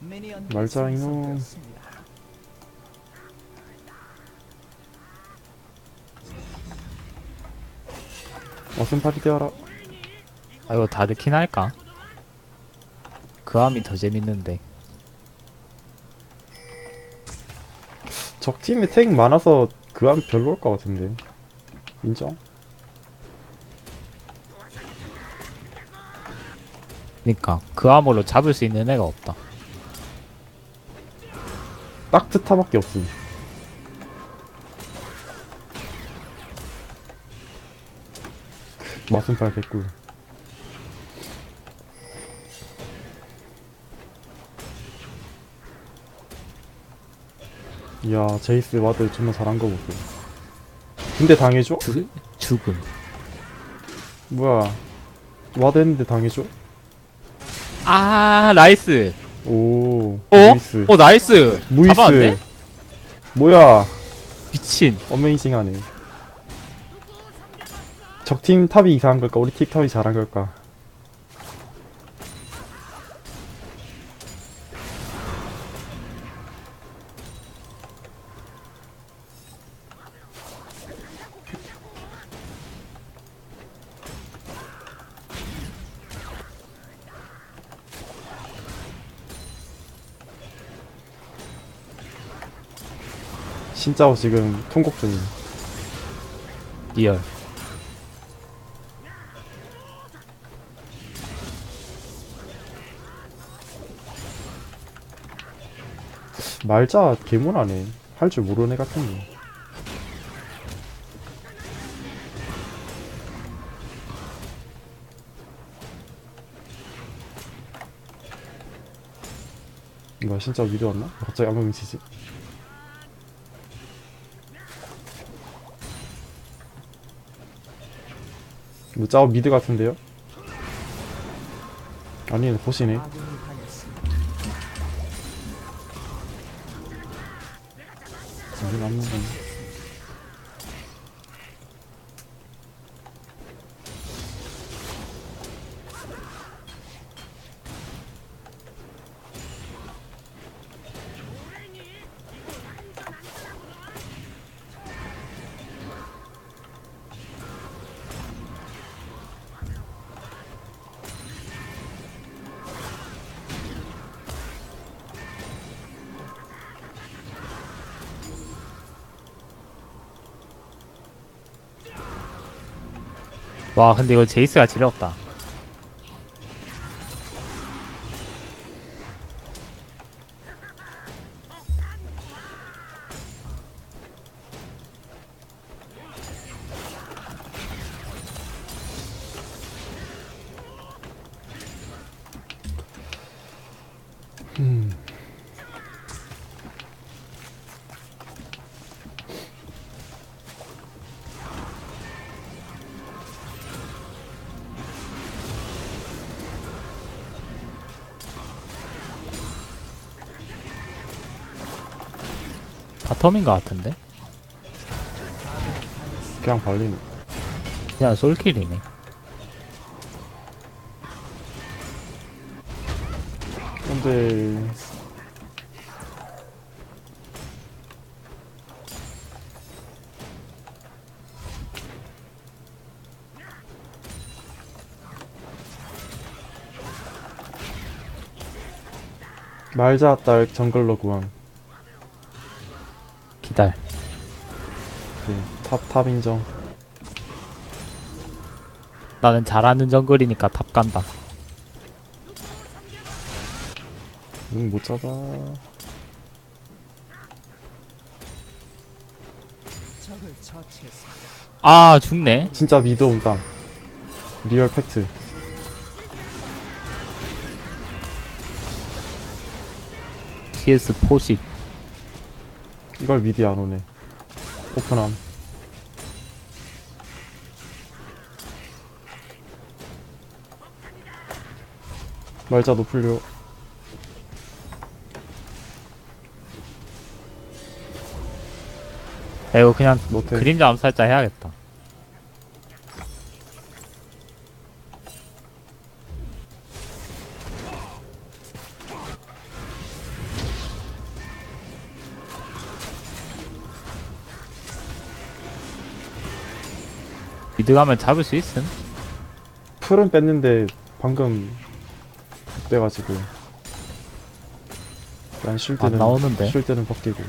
말자 이놈 어슴 파티 되어라. 아 이거 다들 킨할까? 그 함이 더 재밌는데. 적팀에 택 많아서 그안 별로일 것 같은데. 인정? 그니까 그 함으로 잡을 수 있는 애가 없다 딱 트타밖에 없음. 마순팔 개꿀 이야 제이스 와드 존나 잘한 거 보소. 근데 당해줘? 죽, 죽음 뭐야 와드 했는데 당해줘? 아 나이스 오 어? 무이스. 어 나이스. 무이스. 잡았네? 뭐야? 미친. 어메이징하네. 적팀 탑이 이상한 걸까? 우리 팀 탑이 잘한 걸까 진짜로 지금 통곡 중임 리얼. 말자 개문하네. 할 줄 모르는 애 같은데 뭐야 진짜 미드 왔나? 갑자기 안경이 치지 뭐 짜오 미드 같은데요? 아니 보시네 남는 건 와 근데 이거 제이스가 지렸다 바텀인 것 같은데? 그냥 발리네. 그냥 솔킬이네. 근데 말자 딸 정글러 구함 기다려 네, 탑, 탑 인정. 나는 잘하는 정글이니까 탑 간다. 응, 못 잡아. 아 죽네. 진짜 미드 온담 리얼 팩트. TS 포식 이걸 미디 안 오네. 오픈함 말자 야 이거 그냥 노텔. 그림자 암살자 해야겠다 미드 가면 잡을 수 있음? 풀은 뺐는데 방금 빼가지고 난 쉴 안 때는 나오는데? 쉴 때는 벗기고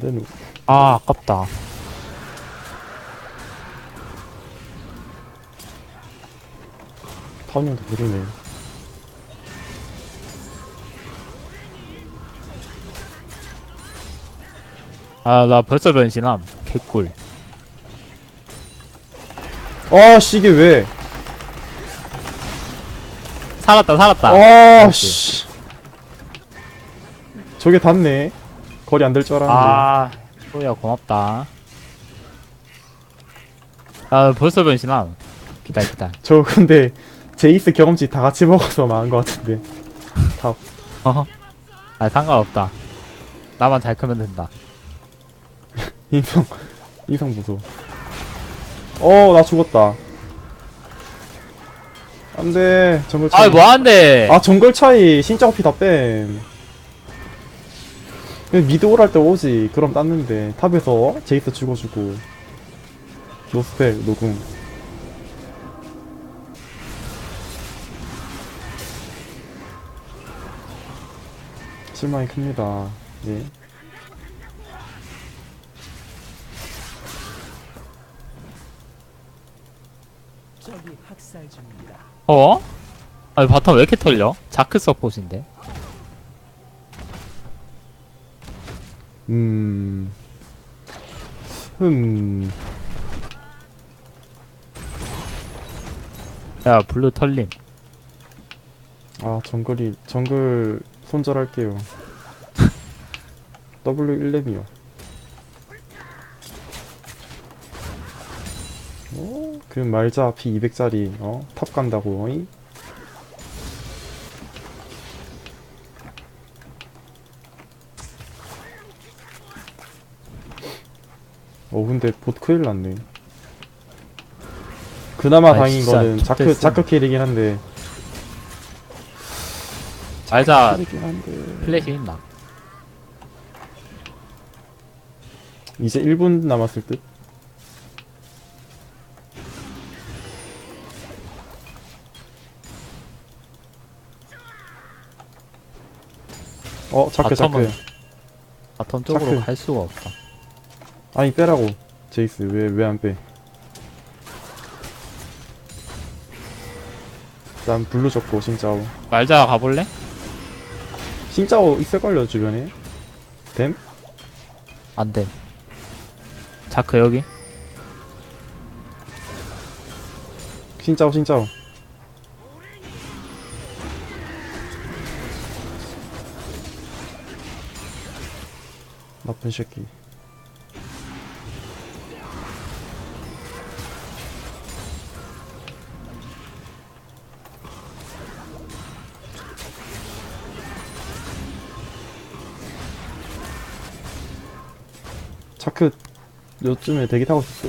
되는 아 아깝다. 타운형도 모르네. 아 나 벌써 변신함. 개꿀. 아씨 이게 왜? 살았다 살았다. 아씨. 저게 닿네 거리 안 될 줄 알았는데. 아 소야 고맙다. 아 벌써 변신함. 기다려 기다려. 저 근데 제이스 경험치 다 같이 먹어서 망한 것 같은데. 다. 어허. 아 상관없다. 나만 잘 크면 된다. 인성 인성 보소 어나 죽었다. 안돼. 정글 차이. 아이 뭐한데? 아 정글 차이. 신짜 호피 다뺨 미드 오랄 때 오지 그럼 땄는데 탑에서 제이스 죽어주고 노스펠 노궁 실망이 큽니다 예. 어? 아니 바텀 왜 이렇게 털려? 자크 서폿인데 음. 흠. 야 블루 털림 아, 정글이, 정글 손절할게요. W1렙이요. 어? 그 말자 P200짜리, 어? 탑 간다고, 어 어, 근데 봇 큰일 났네. 그나마 아이, 다행인 진짜 거는 자크. 자크 캐리긴 한데. 알자 캐리긴 한데. 플래시 있나? 이제 1분 남았을 듯? 어, 자크, 자크. 바텀은- 바텀 쪽으로 자크. 갈 수가 없다 아니, 빼라고. 제이스, 왜, 왜 안 빼? 난 블루 줬고, 싱짜오. 말자 가볼래? 싱짜오 있을걸요, 주변에? 됨? 안돼 자크 여기 싱짜오, 싱짜오. 나쁜 새끼. 요쯤에 대기 타고 있었어?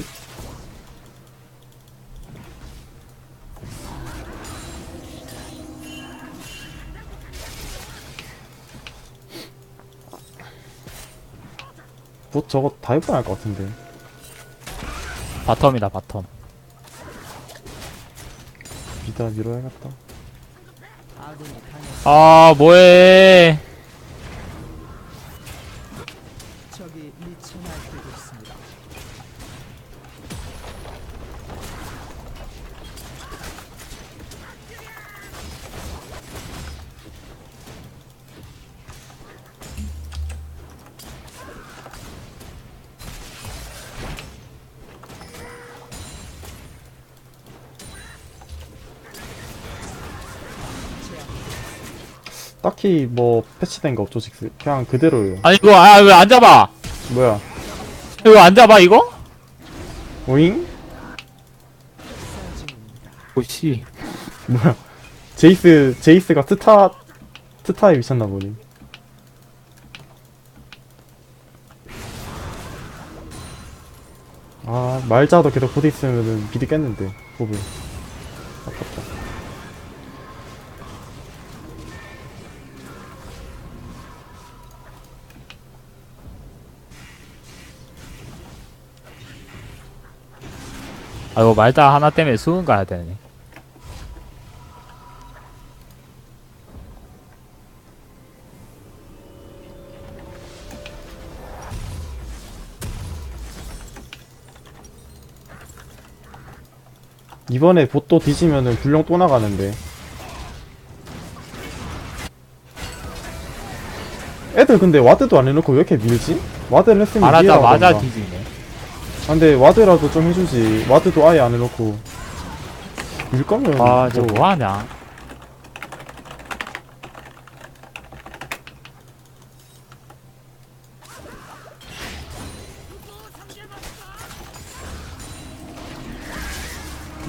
뭐 저거 다 해봐야 할것 같은데. 바텀이다 바텀. 미다 밀어야겠다. 아 뭐해 적이 미쳐 날뛰고 있습니다. 딱히 뭐 패치된 거 없죠 직스? 그냥 그대로예요. 아니 이거 아 왜 안 잡아. 뭐야? 이거 안 잡아 이거? 오잉? 오씨. 뭐야? 제이스 제이스가 스타 스타에 미쳤나 보네. 아 말자도 계속 보드 있으면은 비디 깼는데 호브 아깝다 아 이거 말다 하나 때문에 수은 가야 되네 이번에 보또 뒤지면은 불령 또 나가는데 애들 근데 와드도 안 해놓고 왜 이렇게 밀지? 와드를 했으면 말하자마자 이해하던가. 뒤지네 아, 근데 와드라도 좀 해주지 와드도 아예 안 해놓고 밀 거면 아 저 뭐 뭐하냐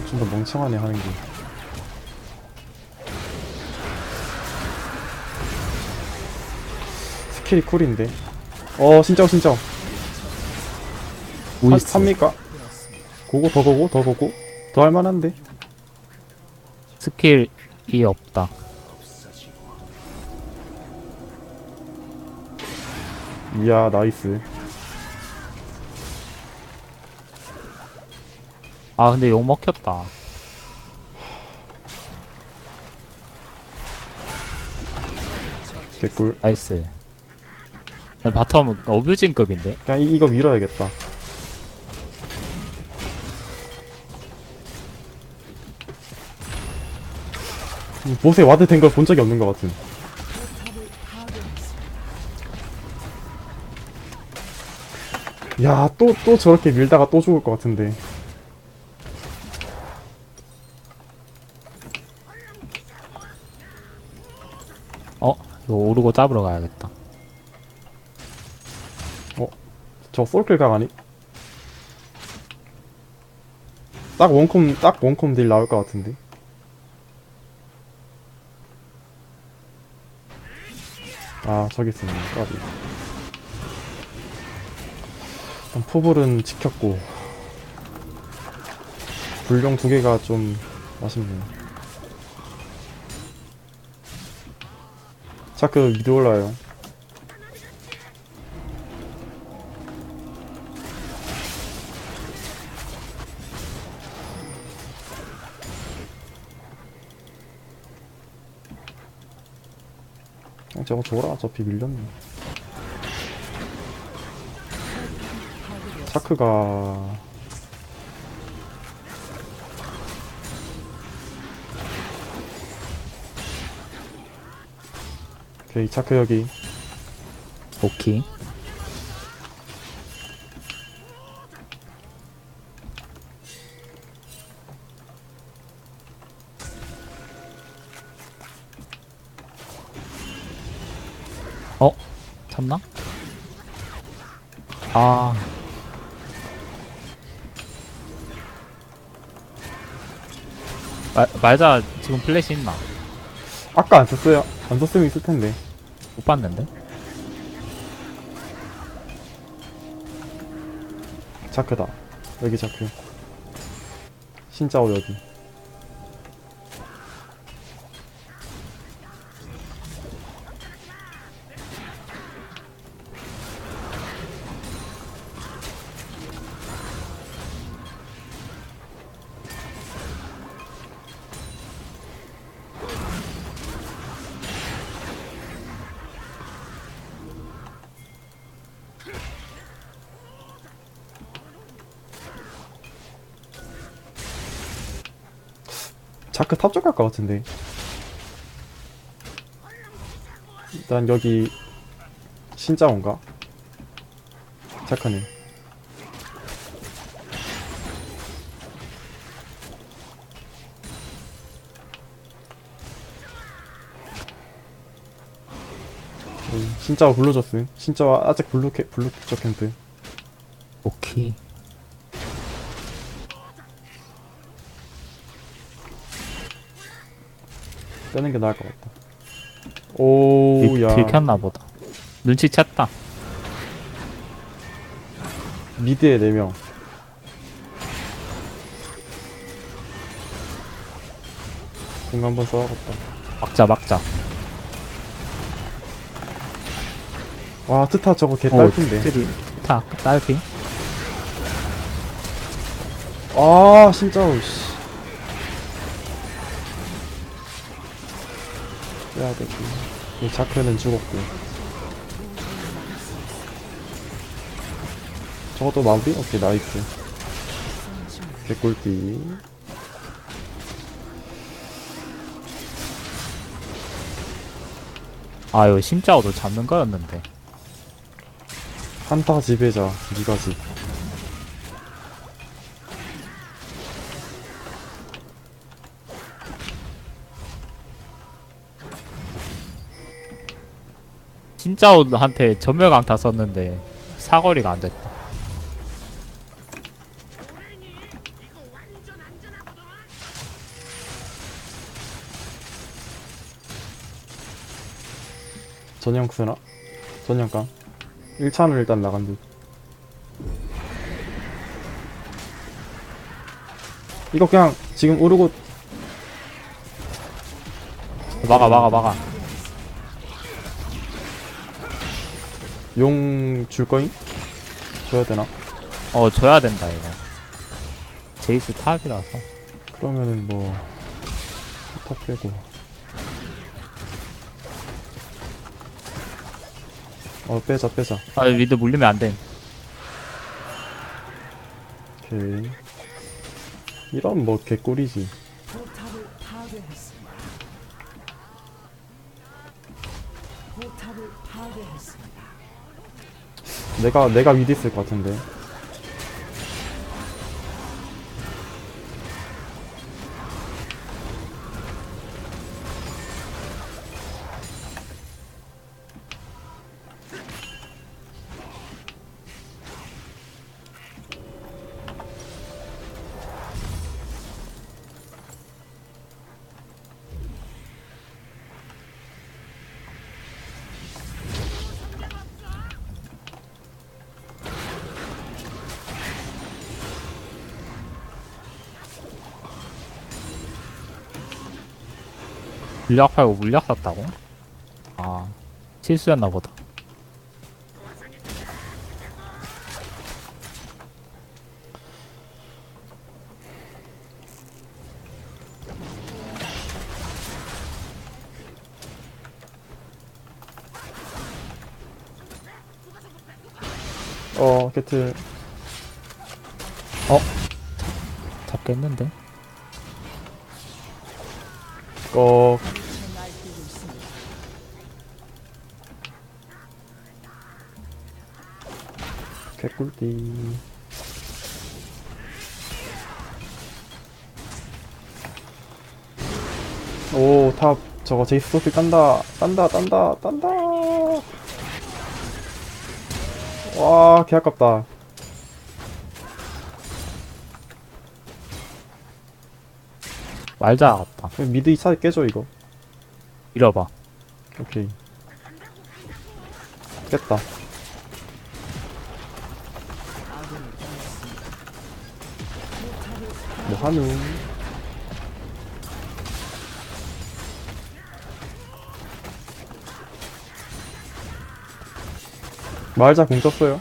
좀더 멍청하네 하는 게. 스킬이 쿨인데. 어, 진짜, 진짜. 한, 우이스 삽니까? 고고, 더 고고, 더 고고. 더 할만한데. 스킬이 없다 이야, 나이스. 아 근데 욕 먹혔다 개꿀. 나이스 바텀 어뷰진급인데 그냥 이, 이거 밀어야겠다. 이 보스에 와드 된 걸 본 적이 없는 것 같은. 야, 또, 또 저렇게 밀다가 또 죽을 것 같은데. 어? 이거 오르고 잡으러 가야겠다 저 솔클각 아니? 딱 원콤, 딱 원콤 딜 나올 것 같은데. 아, 저기 있었네. 까비. 일단 포볼은 지켰고. 불용 두 개가 좀 아쉽네요. 자크 미드 올라요. 저거 줘라. 어차피 밀렸네. 차크가 오케이 차크 여기 오케이 참나? 아 말, 말자 지금 플래시 있나? 아까 안 썼어요 안 썼으면 있을 텐데 못 봤는데? 차크다 여기 차크 신짜오 여기 자크 탑 쪽 갈 것 같은데 일단 여기 신짜오인가? 자크네 음, 신짜오 블루저스 신짜오 아직 블루 캐, 블루 저 캠프 오케이. 빼는 게 나을 것 같다. 오, 야. 들켰나 보다. 눈치챘다. 미드에 4명. 공 한번 써야겠다. 막자 막자. 와, 트타 저거 개 오, 딸핀데. 타 딸피. 아, 진짜, 씨. 빼야 되고. 이 자크는 죽었고. 저것도 마무리? 오케이, 나이스. 개꿀띠. 아유 심자오도 잡는 거였는데. 한타 지배자, 니가 집. 진짜오한테 전멸강타 썼는데 사거리가 안 됐다. 전형 쓰나? 전형깡? 1차는 일단 나간 듯. 이거 그냥 지금 오르고 막아 막아 막아. 용 줄 거임? 줘야 되나? 어 줘야 된다 이거. 제이스 탑이라서. 그러면은 뭐, 탑 빼고. 어, 빼자, 빼자. 아 미드 물리면 안 돼. 오케이. 이런 뭐 개꿀이지. 내가, 내가 위드 있을 것 같은데. 물약 팔고 물약 샀다고? 아 실수였나 보다. 어, 게트. 잡겠는데? 거, 개꿀띠. 오, 탑, 저거 제이스 소피 딴다, 딴다, 딴다, 딴다. 와, 개 아깝다. 말자 같다. 미드 2차 깨져, 이거. 밀어봐. 오케이. 깼다. 한우. 말자 공 떴어요.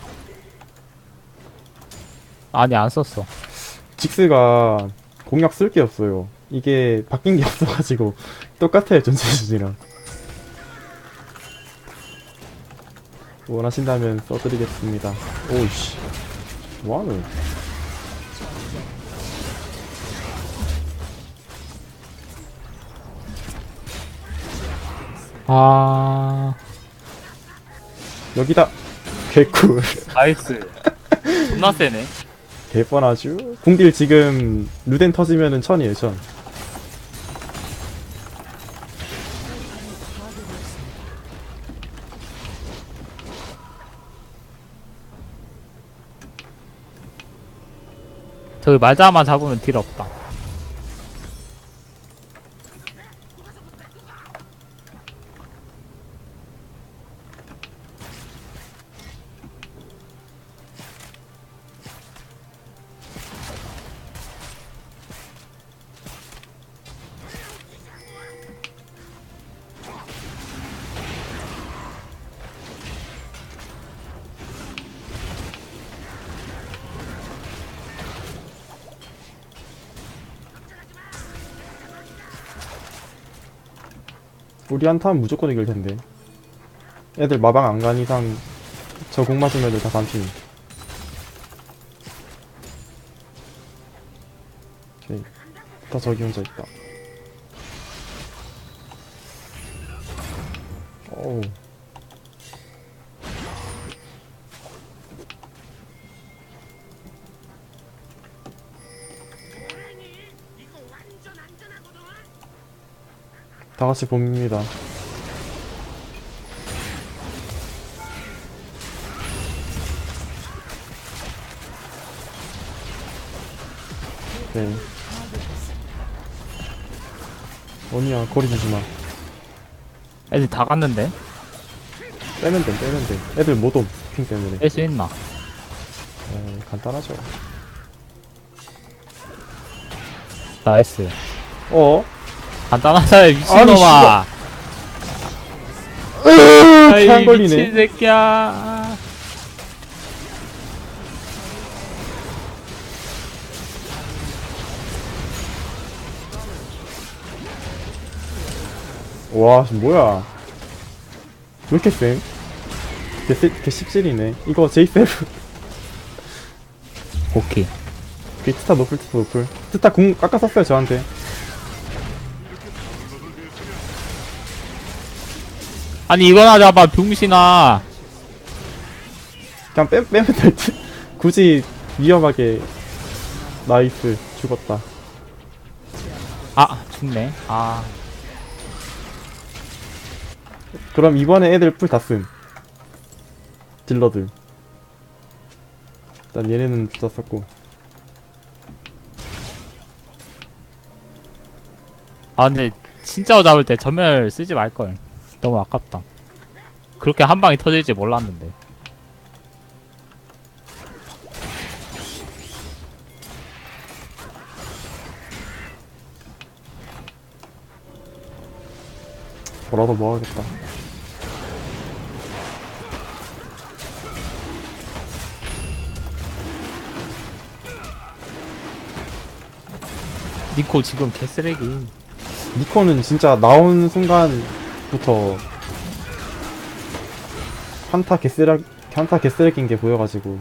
아니 안 썼어. 직스가 공략 쓸 게 없어요. 이게 바뀐 게 없어가지고 똑같아요 전체 수준이랑. 원하신다면 써드리겠습니다. 오이씨, 뭐하는? 아 여기다 개꿀. 나이스. 존나 세네. 개뻔하죠. 궁딜 지금 루덴 터지면은 천이에요 천. 그 말자만 잡으면 딜 없다. 우리 한타면 무조건 이길 텐데. 애들 마방 안 간 이상 저 공 맞으면 애들 다 반피. 오케이. 다 저기 혼자 있다. 어우. 다 같이 봅니다. 네. 원이야, 거리 주지 마. 애들 다 갔는데? 빼면 돼, 빼면 돼. 애들 못 옴, 핑 때문에. 뺄 수 있나? 에이, 간단하죠. 나이스. 어? 간단하다, 미친놈아. 아이, 안 걸리네. 미친 새끼야. 와, 씨, 뭐야. 왜 이렇게 쌤? 걔, 세- 걔 17이네. 이거 제이세브. 오케이. 그 트타 노플, 트타 노플. 트타 궁 깎아 썼어요, 저한테. 아니, 이거나 잡아, 병신아. 그냥 빼, 빼면 될 듯. 굳이 위험하게. 나이스. 죽었다. 아, 죽네. 아, 그럼 이번에 애들 풀 다 쓴. 딜러들. 일단 얘네는 다 썼고. 아, 근데, 진짜로 잡을 때 전멸 쓰지 말걸. 너무 아깝다. 그렇게 한 방에 터질지 몰랐는데. 뭐라도 먹어야겠다. 니코 지금 개쓰레기. 니코는 진짜 나온 순간 부터 한타 개쓰레 한타 개쓰레기인 게 보여가지고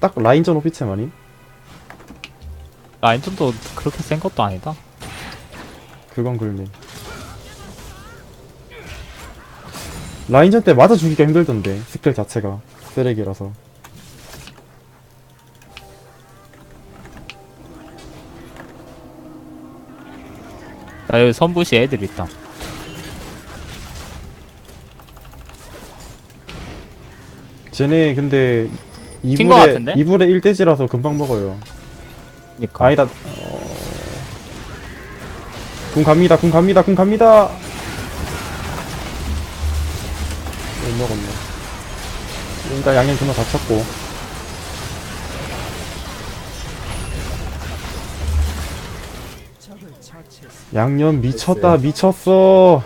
딱 라인전 오피체 아니? 라인전도 그렇게 센 것도 아니다. 그건 그러네. 라인전 때 맞아 주기가 힘들던데 스킬 자체가 쓰레기라서. 나 여기 선부시 애들 있다. 쟤네 근데 튄거 2불에 같은데? 2불에 1대지라서 금방 먹어요. 그니까. 아니다. 어... 궁 갑니다. 궁 갑니다. 궁 갑니다. 못 먹었네. 일단 양념 존나 다쳤고. 양념 미쳤다. 미쳤어.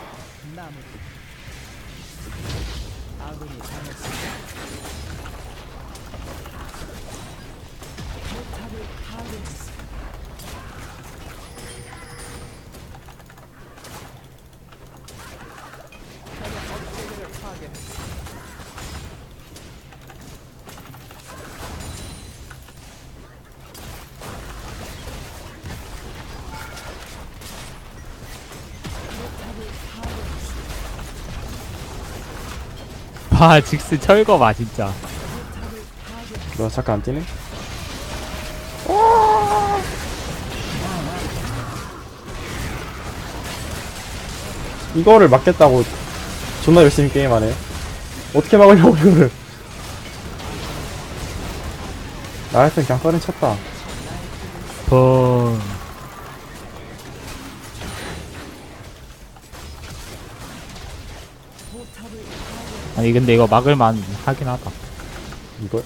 아, 직스 철거 봐, 진짜. 너 잠깐 안 뛰네? 이거를 막겠다고 존나 열심히 게임하네. 어떻게 막으려고 이거를. 나였으면 그냥 서른 쳤다. 펑. 아니 근데 이거 막을만 하긴 하다. 이거